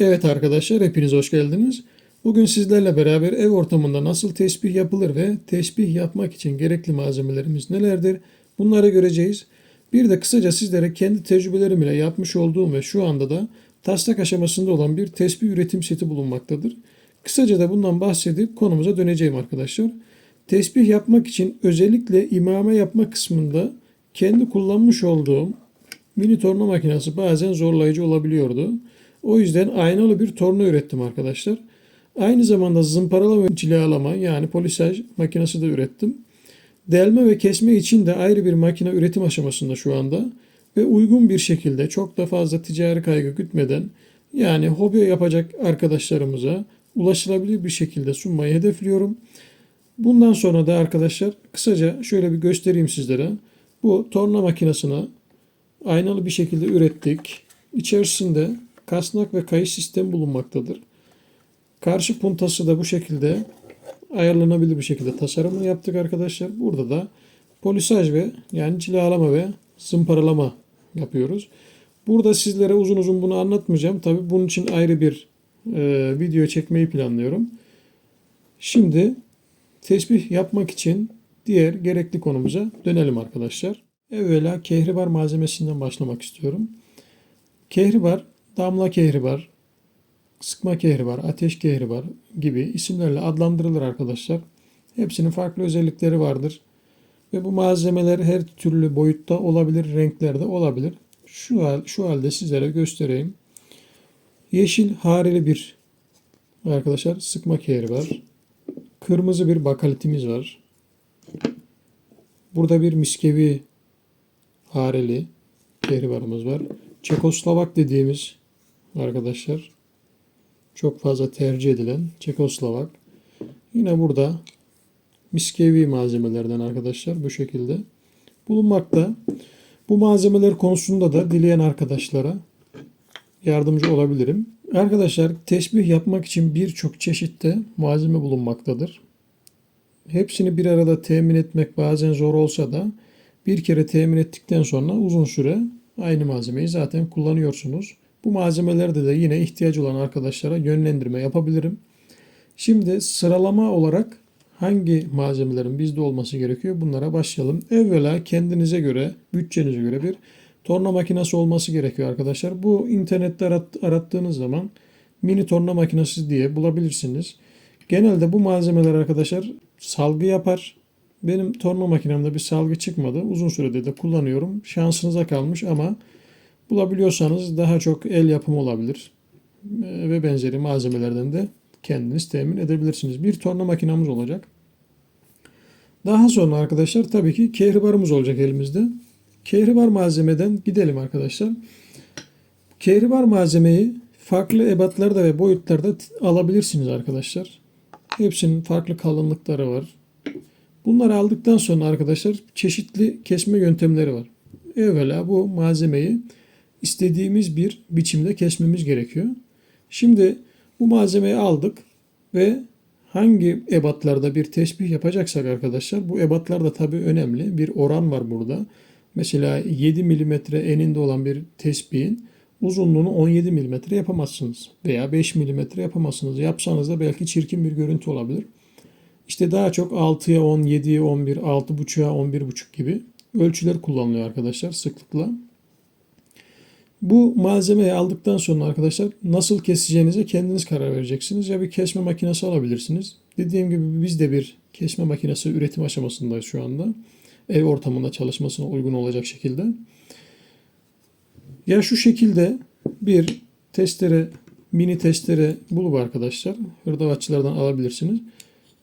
Evet arkadaşlar hepiniz hoş geldiniz. Bugün sizlerle beraber ev ortamında nasıl tesbih yapılır ve tesbih yapmak için gerekli malzemelerimiz nelerdir bunları göreceğiz. Bir de kısaca sizlere kendi tecrübelerim ile yapmış olduğum ve şu anda da taslak aşamasında olan bir tesbih üretim seti bulunmaktadır. Kısaca da bundan bahsedip konumuza döneceğim arkadaşlar. Tesbih yapmak için özellikle imame yapma kısmında kendi kullanmış olduğum mini torna makinesi bazen zorlayıcı olabiliyordu. O yüzden aynalı bir torna ürettim arkadaşlar. Aynı zamanda zımparalama cilalama yani polisaj makinesi de ürettim. Delme ve kesme için de ayrı bir makine üretim aşamasında şu anda. Ve uygun bir şekilde çok da fazla ticari kaygı gütmeden yani hobi yapacak arkadaşlarımıza ulaşılabilir bir şekilde sunmayı hedefliyorum. Bundan sonra da arkadaşlar kısaca şöyle bir göstereyim sizlere. Bu torna makinesini aynalı bir şekilde ürettik. İçerisinde kasnak ve kayış sistemi bulunmaktadır. Karşı puntası da bu şekilde ayarlanabilir bir şekilde tasarımını yaptık arkadaşlar. Burada da polisaj ve yani cilalama ve zımparalama yapıyoruz. Burada sizlere uzun uzun bunu anlatmayacağım. Tabi bunun için ayrı bir e, video çekmeyi planlıyorum. Şimdi tesbih yapmak için diğer gerekli konumuza dönelim arkadaşlar. Evvela kehribar malzemesinden başlamak istiyorum. Kehribar, damla kehribar, sıkma kehribar, ateş kehribar gibi isimlerle adlandırılır arkadaşlar. Hepsinin farklı özellikleri vardır. Ve bu malzemeler her türlü boyutta olabilir, renklerde olabilir. Şu, hal, şu halde sizlere göstereyim. Yeşil harili bir arkadaşlar sıkma kehribar. Kırmızı bir bakalitimiz var. Burada bir miskevi hareli kehribarımız var. Çekoslovak dediğimiz arkadaşlar çok fazla tercih edilen Çekoslovak. Yine burada miskevi malzemelerden arkadaşlar bu şekilde bulunmakta. Bu malzemeler konusunda da dileyen arkadaşlara yardımcı olabilirim. Arkadaşlar tesbih yapmak için birçok çeşitte malzeme bulunmaktadır. Hepsini bir arada temin etmek bazen zor olsa da bir kere temin ettikten sonra uzun süre aynı malzemeyi zaten kullanıyorsunuz. Bu malzemelerde de yine ihtiyaç olan arkadaşlara yönlendirme yapabilirim. Şimdi sıralama olarak hangi malzemelerin bizde olması gerekiyor bunlara başlayalım. Evvela kendinize göre, bütçenize göre bir torna makinesi olması gerekiyor arkadaşlar. Bu internette arat, arattığınız zaman mini torna makinesi diye bulabilirsiniz. Genelde bu malzemeler arkadaşlar salgı yapar. Benim torna makinemde bir salgı çıkmadı. Uzun süredir de kullanıyorum. Şansınıza kalmış ama bulabiliyorsanız daha çok el yapımı olabilir. Ee, Ve benzeri malzemelerden de kendiniz temin edebilirsiniz. Bir torna makinamız olacak. Daha sonra arkadaşlar tabii ki kehribarımız olacak elimizde. Kehribar malzemeden gidelim arkadaşlar. Kehribar malzemeyi farklı ebatlarda ve boyutlarda alabilirsiniz arkadaşlar. Hepsinin farklı kalınlıkları var. Bunları aldıktan sonra arkadaşlar çeşitli kesme yöntemleri var. Evvela bu malzemeyi istediğimiz bir biçimde kesmemiz gerekiyor. Şimdi bu malzemeyi aldık ve hangi ebatlarda bir tesbih yapacaksak arkadaşlar bu ebatlar da tabii önemli. Bir oran var burada. Mesela 7 mm eninde olan bir tesbihin uzunluğunu 17 mm yapamazsınız veya 5 mm yapamazsınız. Yapsanız da belki çirkin bir görüntü olabilir. İşte daha çok 6'ya 10, 7'ye 11, 6.5'a 11.5 gibi ölçüler kullanılıyor arkadaşlar sıklıkla. Bu malzemeyi aldıktan sonra arkadaşlar nasıl keseceğinize kendiniz karar vereceksiniz. Ya bir kesme makinesi alabilirsiniz. Dediğim gibi biz de bir kesme makinesi üretim aşamasındayız şu anda. Ev ortamında çalışmasına uygun olacak şekilde. Ya şu şekilde bir testere, mini testere bulup arkadaşlar hırdavatçılardan alabilirsiniz.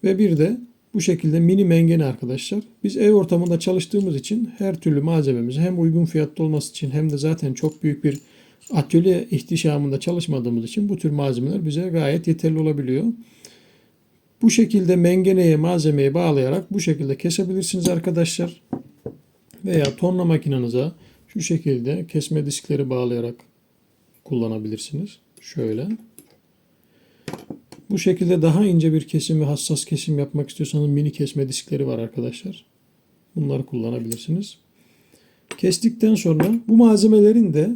Ve bir de bu şekilde mini mengene arkadaşlar. Biz ev ortamında çalıştığımız için her türlü malzememizi hem uygun fiyatlı olması için hem de zaten çok büyük bir atölye ihtişamında çalışmadığımız için bu tür malzemeler bize gayet yeterli olabiliyor. Bu şekilde mengeneye malzemeyi bağlayarak bu şekilde kesebilirsiniz arkadaşlar. Veya torna makinenize şu şekilde kesme diskleri bağlayarak kullanabilirsiniz. Şöyle. Bu şekilde daha ince bir kesim ve hassas kesim yapmak istiyorsanız mini kesme diskleri var arkadaşlar. Bunları kullanabilirsiniz. Kestikten sonra bu malzemelerin de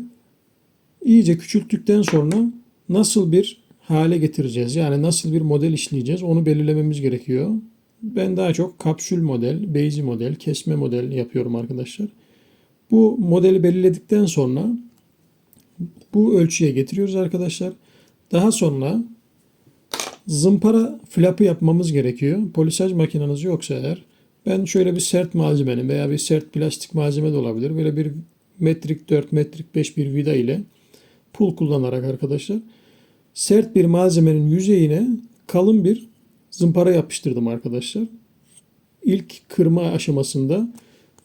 iyice küçülttükten sonra nasıl bir hale getireceğiz? Yani nasıl bir model işleyeceğiz? Onu belirlememiz gerekiyor. Ben daha çok kapsül model, beyzi model, kesme model yapıyorum arkadaşlar. Bu modeli belirledikten sonra bu ölçüye getiriyoruz arkadaşlar. Daha sonra zımpara flapı yapmamız gerekiyor. Polisaj makineniz yoksa eğer ben şöyle bir sert malzemenin veya bir sert plastik malzeme de olabilir. Böyle bir metrik 4, metrik 5 bir vida ile pul kullanarak arkadaşlar sert bir malzemenin yüzeyine kalın bir zımpara yapıştırdım arkadaşlar. İlk kırma aşamasında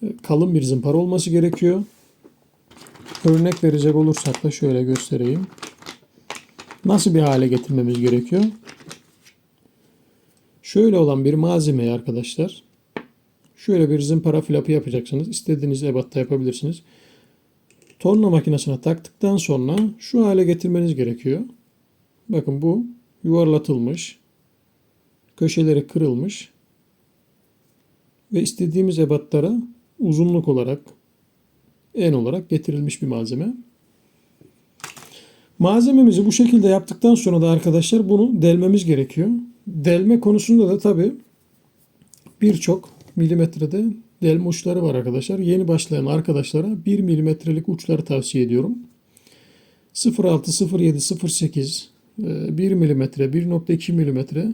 e, kalın bir zımpara olması gerekiyor. Örnek verecek olursak da şöyle göstereyim. Nasıl bir hale getirmemiz gerekiyor? Şöyle olan bir malzemeyi arkadaşlar şöyle bir zımpara flapı yapacaksınız. İstediğiniz ebatta yapabilirsiniz. Torna makinesine taktıktan sonra şu hale getirmeniz gerekiyor. Bakın bu yuvarlatılmış. Köşeleri kırılmış. Ve istediğimiz ebatlara uzunluk olarak en olarak getirilmiş bir malzeme. Malzememizi bu şekilde yaptıktan sonra da arkadaşlar bunu delmemiz gerekiyor. Delme konusunda da tabi birçok milimetrede delme uçları var arkadaşlar. Yeni başlayan arkadaşlara 1 milimetrelik uçları tavsiye ediyorum. 0.6, 0.7, 0.8, 1 milimetre, 1.2 milimetre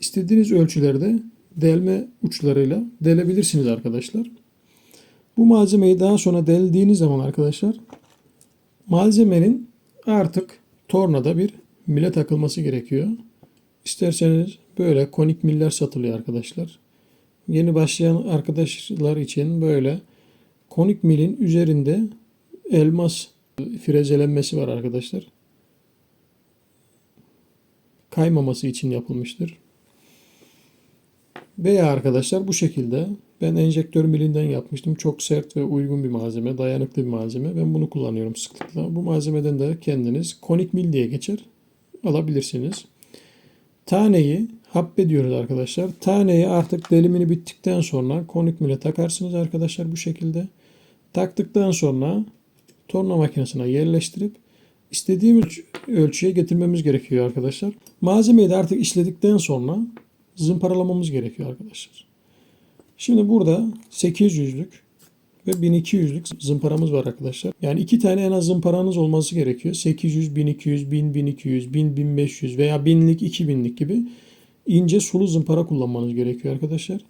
istediğiniz ölçülerde delme uçlarıyla delebilirsiniz arkadaşlar. Bu malzemeyi daha sonra deldiğiniz zaman arkadaşlar malzemenin artık tornada bir mile takılması gerekiyor. İsterseniz böyle konik miller satılıyor arkadaşlar. Yeni başlayan arkadaşlar için böyle konik milin üzerinde elmas frezelenmesi var arkadaşlar. Kaymaması için yapılmıştır. Veya arkadaşlar bu şekilde ben enjektör milinden yapmıştım. Çok sert ve uygun bir malzeme, dayanıklı bir malzeme. Ben bunu kullanıyorum sıklıkla. Bu malzemeden de kendiniz konik mil diye geçer alabilirsiniz. Taneyi habbe diyoruz arkadaşlar. Taneyi artık delimini bittikten sonra konik mile takarsınız arkadaşlar bu şekilde. Taktıktan sonra torna makinesine yerleştirip istediğimiz ölçüye getirmemiz gerekiyor arkadaşlar. Malzemeyi de artık işledikten sonra zımparalamamız gerekiyor arkadaşlar. Şimdi burada 800'lük ve 1200'lük zımparamız var arkadaşlar. Yani iki tane en az zımparanız olması gerekiyor. 800, 1200, 1000, 1200, 1000, 1500 veya 1000'lik, 2000'lik gibi ince sulu zımpara kullanmanız gerekiyor arkadaşlar.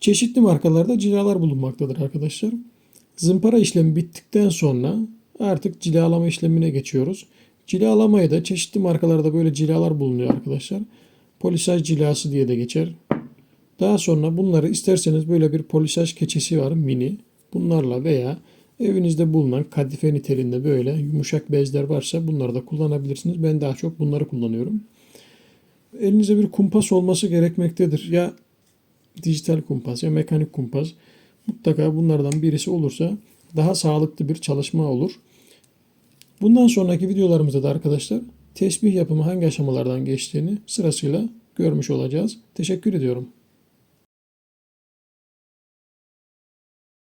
Çeşitli markalarda cilalar bulunmaktadır arkadaşlar. Zımpara işlemi bittikten sonra artık cilalama işlemine geçiyoruz. Cilalamaya da çeşitli markalarda böyle cilalar bulunuyor arkadaşlar. Polisaj cilası diye de geçer. Daha sonra bunları isterseniz böyle bir polisaj keçesi var mini. Bunlarla veya evinizde bulunan kadife niteliğinde böyle yumuşak bezler varsa bunları da kullanabilirsiniz. Ben daha çok bunları kullanıyorum. Elinizde bir kumpas olması gerekmektedir. Ya dijital kumpas ya mekanik kumpas. Mutlaka bunlardan birisi olursa daha sağlıklı bir çalışma olur. Bundan sonraki videolarımızda da arkadaşlar tesbih yapımı hangi aşamalardan geçtiğini sırasıyla görmüş olacağız. Teşekkür ediyorum.